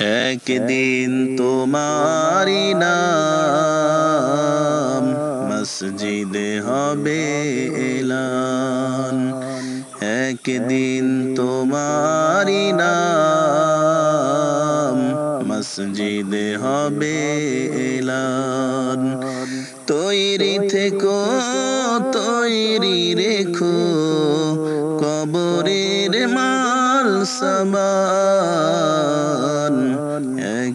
একদিন তোমারি নাম মসজিদে হবে এলান। একদিন তোমারি নাম মসজিদে হবে এলান। তৈরি থেকো তৈরি রেখো। কবরের মাল সামান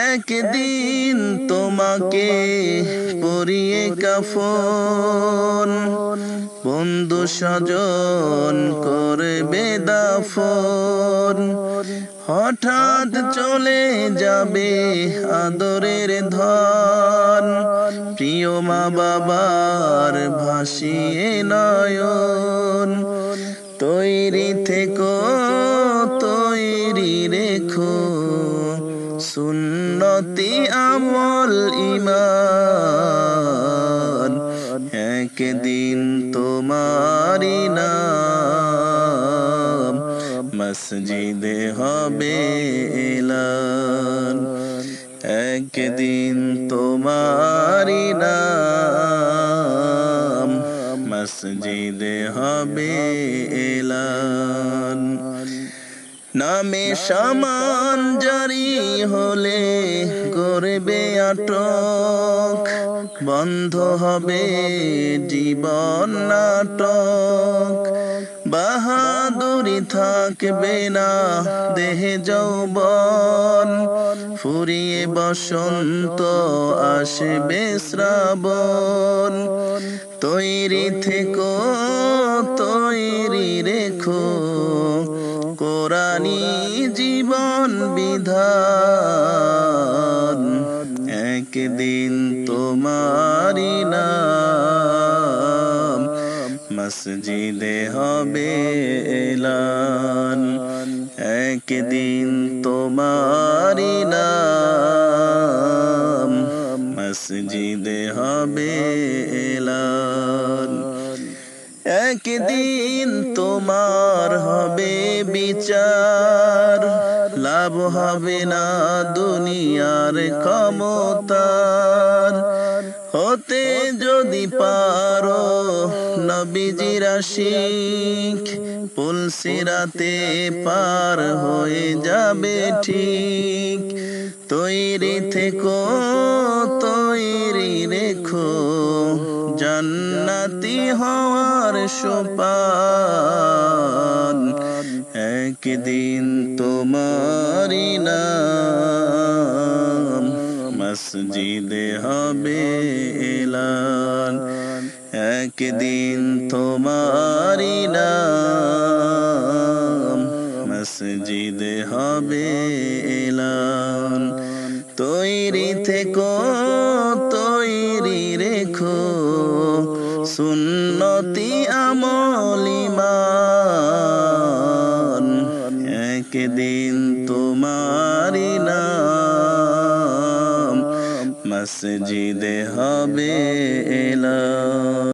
একদিন তোমাকে পরিয়ে কাফন। বন্ধু স্বজন করবে দাফন। হঠাৎ চলে যাবে আদরের ধন। প্রিয় মা বাবার ভাসিয়ে নয়ন। তৈরি থেকো, তৈরি রেখো। সুন্নতি আমল ইমান একদিন তোমারি নাম, মসজিদে হবে এলান, একদিন তোমারি নাম, মসজিদে হবে এলান। নামে সমান জারি হলে করবে আটক। বন্ধ হবে জীবন নাটক। বাহাদুরি থাকবে না দেহে যৌবন। ফুরিয়ে বসন্ত আসবে শ্রাবণ। তৈরি থেকো একদিন তোমারি নাম, মসজিদে হবে এলান। একদিন তোমারি নাম, মসজিদে হবে এলান। একদিন তোমার হবে বিচার লাভ হবে না দুনিয়ার ক্ষমতার। হতে যদি পারো, নবীজির আশিক পুলসিরাতে পার হয়ে যাবে ঠিক। তৈরি থেকো, তৈরি রেখো, জান্নাতি হওয়ার সোপান। একদিন তোমারি নাম মসজিদে হবে এলান। একদিন তোমারি নাম মসজিদে হবে এলান। তৈরি থেকো, তৈরি রেখো, সুন্নতি আমলিমান একদিন তোমারি নাম মসজিদে হবে এলা